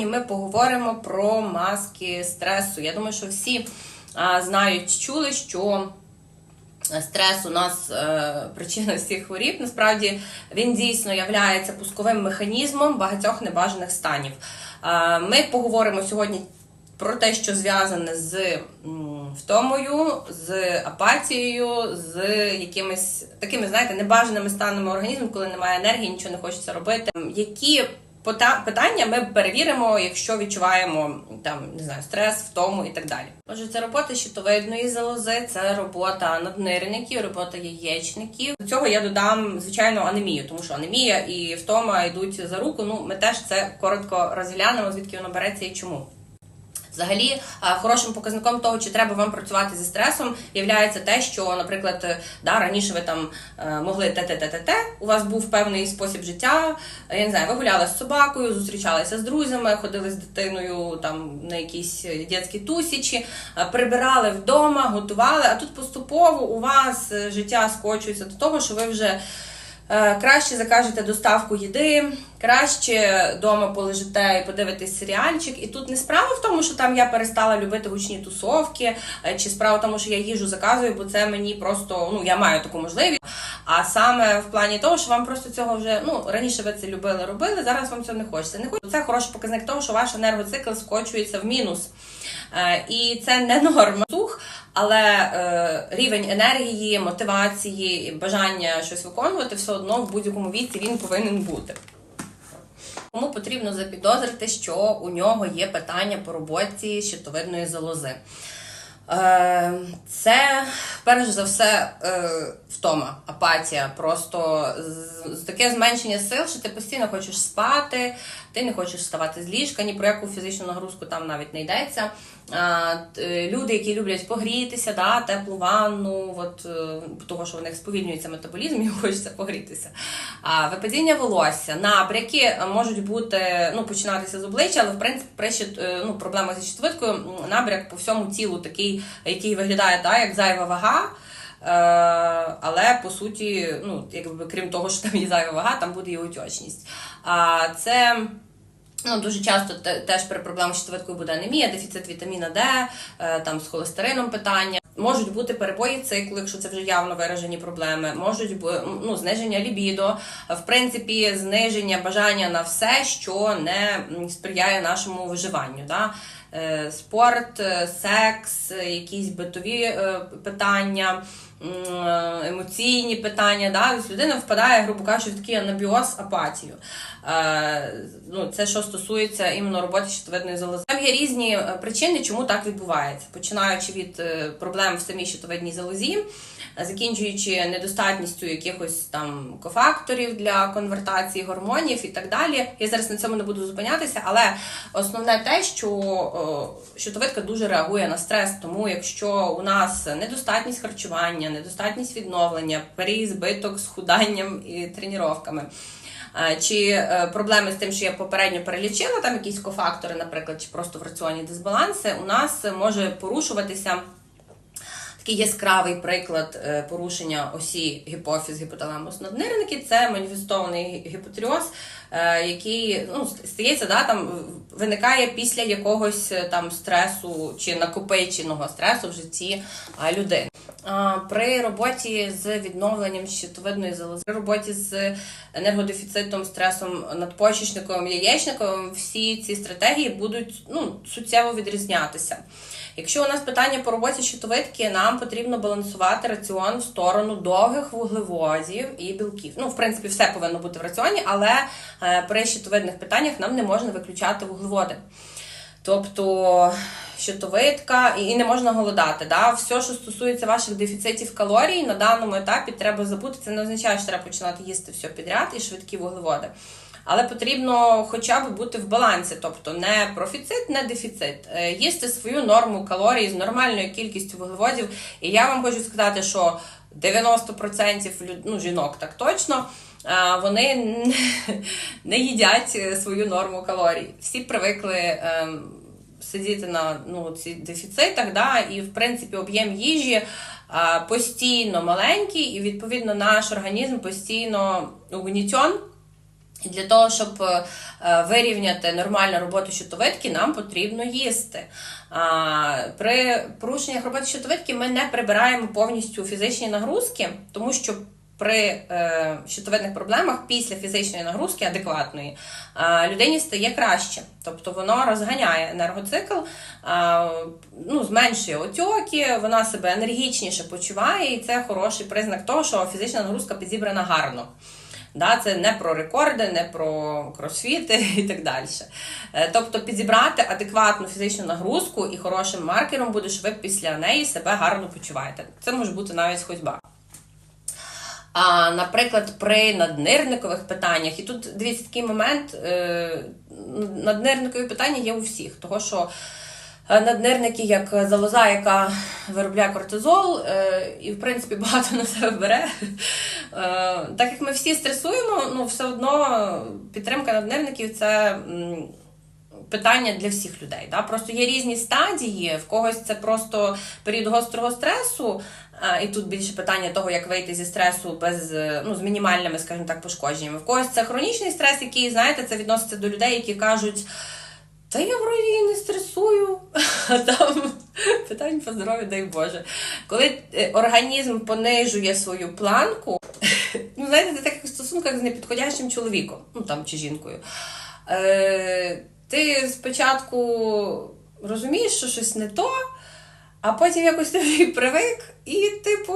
Ми поговоримо про маски стресу. Я думаю, що всі а, знають, чули, що стрес у нас е, причина всіх хворіб. Насправді він дійсно є пусковим механізмом багатьох небажаних станів. Ми поговоримо сьогодні про те, що зв'язане з втомою, з апатією, з якимись такими, знаєте, небажаними станами організму, коли немає енергії, нічого не хочеться робити. Які питання ми перевіримо, якщо відчуваємо там не знаю, стрес, втому і так далі. Отже, це робота щитовидної залози, це робота наднирників, робота яєчників. До цього я додам звичайно анемію, тому що анемія і втома йдуть за руку. Ну ми теж це коротко розглянемо, звідки воно береться і чому. Взагалі, хорошим показником того, чи треба вам працювати зі стресом, є те, що, наприклад, е, да, раніше ви там е, могли те-те-те-те-те, у вас був певний спосіб життя. е, Я не знаю, ви гуляли з собакою, зустрічалися з друзями, ходили з дитиною там на якісь е, дитячі тусічі, е, прибирали вдома, готували. А тут поступово у вас е, життя скочується до того, що ви вже. Е, Краще закажете доставку їди, краще вдома полежите і подивитесь серіальчик. І тут не справа в тому, що там я перестала любити гучні тусовки, е, чи справа в тому, що я їжу заказую, бо це мені просто ну я маю таку можливість. А саме в плані того, що вам просто цього вже ну раніше ви це любили, робили. Зараз вам цього не хочеться. Не хочеться. Це хороший показник того, що ваш енергоцикл скочується в мінус. Е, І це не норма сух, але е, рівень енергії, мотивації, бажання щось виконувати все одно в будь-якому віці він повинен бути. Кому потрібно запідозрити, що у нього є питання по роботі щитовидної залози. Е, Це перш за все е, втома, апатія. Просто таке зменшення сил, що ти постійно хочеш спати, ти не хочеш вставати з ліжка, ні про яку фізичну нагрузку там навіть не йдеться. Люди, які люблять погрітися, да, теплу ванну, от, е, того, що в них сповільнюється метаболізм, і хочеться погрітися. А, випадіння волосся, набряки можуть бути, ну, починатися з обличчя, але в принципі при ну, проблема зі щитовидкою, набряк по всьому тілу такий, який виглядає да, як зайва вага. Е, але по суті, ну, якби крім того, що там є зайва вага, там буде і отечність. А це. Ну, дуже часто теж при проблемах щитовидкою буде анемія, дефіцит вітаміна Д, е, там з холестерином питання. Можуть бути перебої циклу, якщо це вже явно виражені проблеми. Можуть бути ну, зниження лібідо, в принципі, зниження бажання на все, що не сприяє нашому виживанню. Да? Е, Спорт, е, секс, е, якісь битові питання, емоційні питання. Да? Тобто людина впадає, грубо кажучи, в такий анабіоз, апатію. Е, ну, це що стосується іменно роботи щитовидної залози. Там є різні е, причини, чому так відбувається, починаючи від е, проблем в самій щитовидній залозі, е, закінчуючи недостатністю якихось там кофакторів для конвертації гормонів і так далі. Я зараз на цьому не буду зупинятися, але основне те, що е, щитовидка дуже реагує на стрес. Тому якщо у нас недостатність харчування, недостатність відновлення, переізбиток з худанням і тренуваннями, Чи е, проблеми з тим, що я попередньо перелічила, там якісь кофактори, наприклад, чи просто в раціоні дисбаланси, у нас може порушуватися такий яскравий приклад е, порушення осі гіпофіз гіпоталамус наднирники це маніфестований гіпотріоз, е, який ну, стається, да, там виникає після якогось там стресу чи накопиченого стресу в житті людини. При роботі з відновленням щитовидної залози, при роботі з енергодефіцитом, стресом надпочечниковим, яєчниковим, всі ці стратегії будуть ну, суттєво відрізнятися. Якщо у нас питання по роботі щитовидки, нам потрібно балансувати раціон в сторону довгих вуглеводів і білків. Ну, в принципі, все повинно бути в раціоні, але е, при щитовидних питаннях нам не можна виключати вуглеводи. Тобто щитовидка і, не можна голодати. Да? Все, що стосується ваших дефіцитів калорій, на даному етапі треба забути. Це не означає, що треба починати їсти все підряд і швидкі вуглеводи. Але потрібно хоча б бути в балансі, тобто не профіцит, не дефіцит. Е, Їсти свою норму калорій з нормальною кількістю вуглеводів. І я вам хочу сказати, що 90% люд- ну, жінок так точно. Вони не- їдять е, свою норму калорій. Всі привикли ем, сидіти на ну, цих дефіцитах, да, і в принципі об'єм їжі а, постійно маленький, і відповідно наш організм постійно угнітен І для того, щоб е, вирівняти нормальну роботу щитовидки, нам потрібно їсти. При порушеннях роботи щитовидки ми не прибираємо повністю фізичні нагрузки, тому що при е, щитовидних проблемах після фізичної нагрузки адекватної е, людині стає краще. Тобто воно розганяє енергоцикл, е, ну, зменшує отьоки, вона себе енергічніше почуває, і це хороший признак того, що фізична нагрузка підібрана гарно. Да, це не про рекорди, не про кросфіти і так далі. Е, Тобто підібрати адекватну фізичну нагрузку і хорошим маркером буде, що ви після неї себе гарно почуваєте. Це може бути навіть ходьба. А, наприклад, при наднирникових питаннях, і тут дивіться такий момент, е, наднирникові питання є у всіх, того що е, наднирники як залоза, яка виробляє кортизол, е, і в принципі багато на себе бере. Так як ми всі стресуємо, ну все одно підтримка наднирників це. питання для всіх людей. Да? Просто є різні стадії, в когось це просто період гострого стресу, і тут більше питання того, як вийти зі стресу без е, ну, з мінімальними, скажімо так, пошкодженнями. В когось це хронічний стрес, який, знаєте, це відноситься до людей, які кажуть. Та я вроді не стресую, а там питань по здоров'ю, дай Боже. Коли е, організм понижує свою планку, ну знаєте, це так стосунках з непідходящим чоловіком, ну там чи жінкою. Е, ти спочатку розумієш, що щось не то, а потім якось тобі привик, і, типу,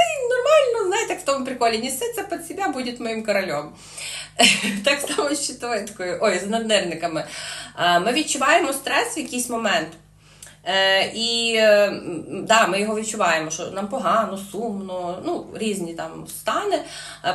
й нормально, знаєте, в тому приколі, несеться під себе, буде моїм королем. Так само з щитовидкою, ой, з наднирниками. Ми відчуваємо стрес в якийсь момент. Е, і е, да, ми його відчуваємо, що нам погано, сумно, ну, різні там стани.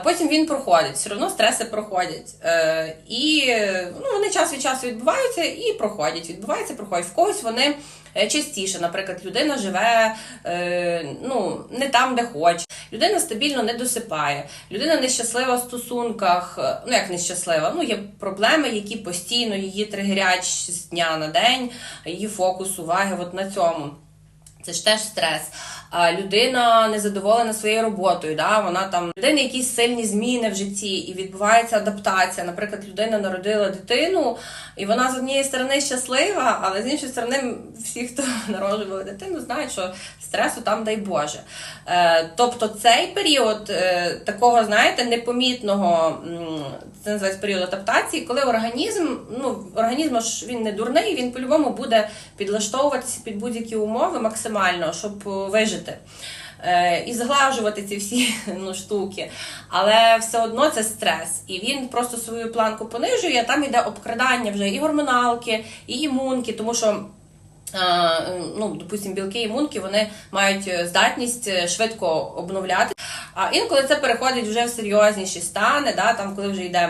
Потім він проходить, все одно стреси проходять. Е, і ну, вони час від часу відбуваються і проходять. Відбуваються, проходять. В когось вони частіше. Наприклад, людина живе е, ну, не там, де хоче. Людина стабільно не досипає. Людина нещаслива в стосунках. е, Ну, як нещаслива? Ну, є проблеми, які постійно її тригерять з дня на день, її фокус уваги от на цьому. Це ж теж стрес. Людина незадоволена своєю роботою. Да? Вона там у людини якісь сильні зміни в житті, і відбувається адаптація. Наприклад, людина народила дитину, і вона з однієї сторони щаслива, але з іншої сторони, всі, хто народжували дитину, знають, що стресу там дай Боже. Е, тобто цей період е, такого, знаєте, непомітного, це називається період адаптації, коли організм, ну, організм ж він не дурний, він по-любому буде підлаштовуватися під будь-які умови максимально, щоб е, вижити. Е, І зглажувати ці всі ну, штуки, але все одно це стрес, і він просто свою планку понижує. Там йде обкрадання вже і гормоналки, і імунки, тому що а, ну, допустим, білки імунки вони мають е, здатність е, швидко обновляти. А інколи це переходить вже в серйозніші стани, да, там, коли вже йде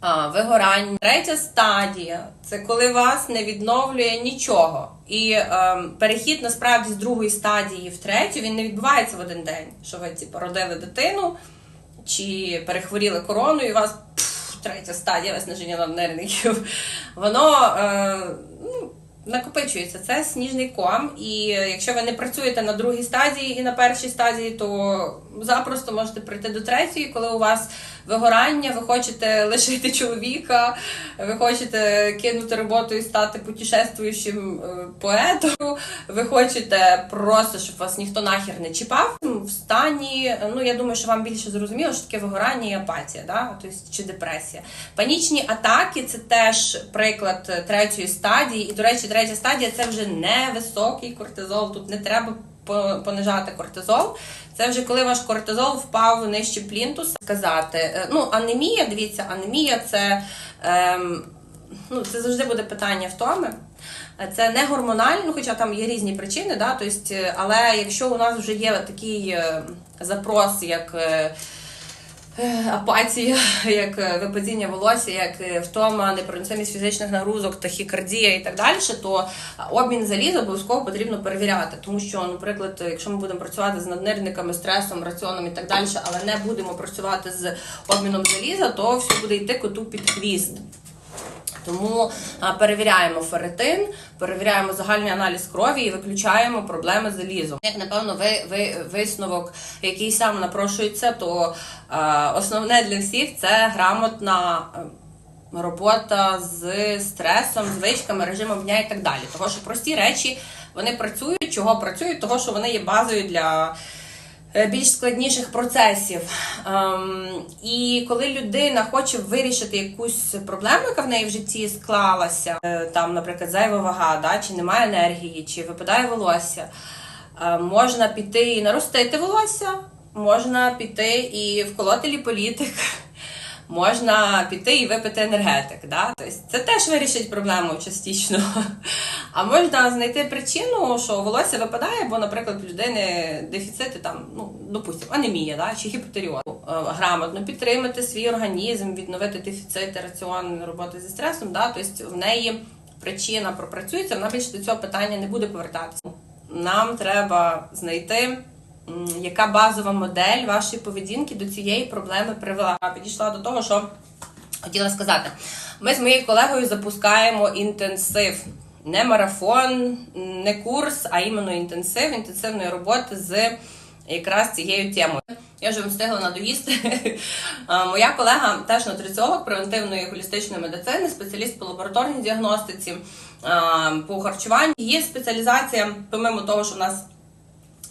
а, вигорання. Третя стадія це коли вас не відновлює нічого. І ем, перехід насправді з другої стадії в третю він не відбувається в один день. Що ви типу, родили дитину чи перехворіли короною, і у вас пф, третя стадія виснаження наднирників. Воно е, ну, накопичується. Це сніжний ком. І якщо ви не працюєте на другій стадії і на першій стадії, то запросто можете прийти до третьої, коли у вас вигорання, ви хочете лишити чоловіка, ви хочете кинути роботу і стати путешествуючим е, поетом, ви хочете просто, щоб вас ніхто нахер не чіпав. В стані, ну я думаю, що вам більше зрозуміло, що таке вигорання і апатія, да? тобто, чи депресія. Панічні атаки це теж приклад третьої стадії. І, до речі, третя стадія це вже не високий кортизол. Тут не треба понижати кортизол. Це вже коли ваш кортизол впав нижче плінтуса. Сказати, Е, ну анемія, дивіться, анемія це. Ем, ну, це завжди буде питання втоми. Це не гормонально, ну, хоча там є різні причини, да, тобто, але якщо у нас вже є такий е, запрос, як апатія, як е, випадіння волосся, як е, втома, непереносимість фізичних нагрузок, тахікардія і так далі, то обмін заліза обов'язково потрібно перевіряти. Тому що, наприклад, якщо ми будемо працювати з наднирниками, стресом, раціоном і так далі, але не будемо працювати з обміном заліза, то все буде йти коту під хвіст. Тому перевіряємо ферритин, перевіряємо загальний аналіз крові і виключаємо проблеми з залізом. Як напевно, ви, ви висновок, який сам напрошується, то а, основне для всіх це грамотна. е, Робота з стресом, звичками, режимом дня і так далі. Того, що прості речі вони працюють, чого працюють, того, що вони є базою для е, більш складніших процесів. Ем, і коли людина хоче вирішити якусь проблему, яка в неї в житті склалася, е, там, наприклад, зайва вага, да, чи немає енергії, чи випадає волосся, е, можна піти і наростити волосся, можна піти і вколоти ліполітик. Можна піти і випити енергетик, да? тобто це теж вирішить проблему частично. А можна знайти причину, що волосся випадає, бо, наприклад, в людини дефіцити там, ну допустимо, анемія, да? чи гіпотеріоз. Е, Грамотно підтримати свій організм, відновити дефіцити, раціон роботи зі стресом. Да? Тобто в неї причина пропрацюється, вона більше до цього питання не буде повертатися. Нам треба знайти. Яка базова модель вашої поведінки до цієї проблеми привела. Підійшла до того, що хотіла сказати. Ми з моєю колегою запускаємо інтенсив. Не марафон, не курс, а іменно інтенсив, інтенсивної роботи з якраз цією темою. Я вже встигла надоїсти. Моя колега теж нутриціолог превентивної холістичної медицини, спеціаліст по лабораторній діагностиці, по харчуванню. Її спеціалізація, помимо того, що в нас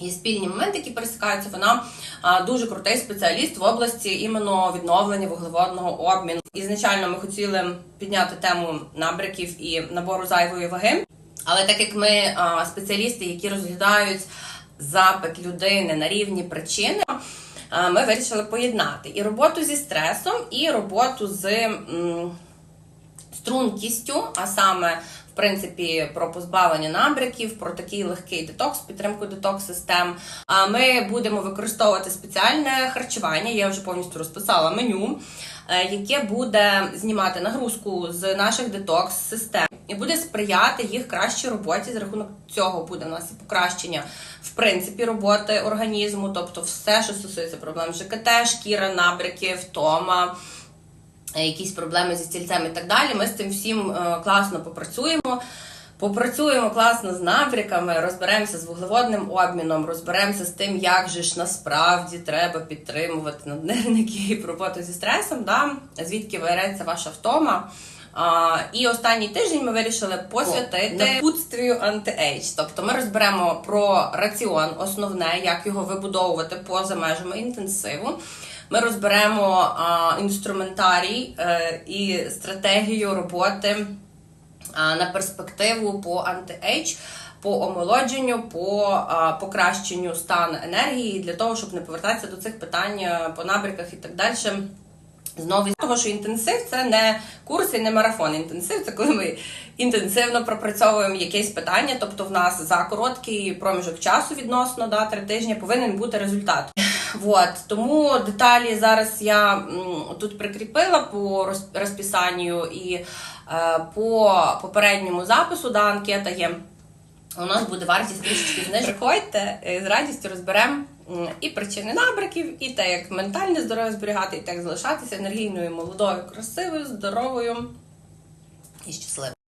Є спільні моменти, які пересікаються. Вона дуже крутий спеціаліст в області іменно відновлення вуглеводного обміну. Ізначально ми хотіли підняти тему набряків і набору зайвої ваги. Але так як ми спеціалісти, які розглядають запит людини на рівні причини, ми вирішили поєднати і роботу зі стресом, і роботу з. стрункістю, а саме принципі про позбавлення набряків, про такий легкий детокс, підтримку детокс систем. А ми будемо використовувати спеціальне харчування. Я вже повністю розписала меню, е, яке буде знімати нагрузку з наших детокс систем і буде сприяти їх кращій роботі. За рахунок цього буде в нас і покращення в принципі роботи організму, тобто все, що стосується проблем ЖКТ, шкіра, набряки, втома якісь проблеми зі стільцем і так далі. Ми з цим всім е, класно попрацюємо. Попрацюємо класно з набряками, розберемося з вуглеводним обміном, розберемося з тим, як же ж насправді треба підтримувати наднирники і роботу зі стресом, да? звідки береться ваша втома. А, і останній тиждень ми вирішили посвятити напутствію анти-ейдж. Тобто ми розберемо про раціон, основне, як його вибудовувати поза межами інтенсиву. Ми розберемо інструментарій е, і стратегію роботи на перспективу по анти-ейдж, по омолодженню, по покращенню стану енергії для того, щоб не повертатися до цих питань по набряках і так далі. Знову з того, що інтенсив це не курс і не марафон. Інтенсив це коли ми інтенсивно пропрацьовуємо якесь питання. Тобто, в нас за короткий проміжок часу відносно да, три тижні повинен бути результат. Вот. Тому деталі зараз я тут прикріпила по розписанню і е, по попередньому запису, да, анкета є. У нас буде вартість трішечки знижок. Приходьте, е, з радістю розберемо і причини набряків, і те, як ментальне здоров'я зберігати, і те, як залишатися енергійною, молодою, красивою, здоровою і щасливою.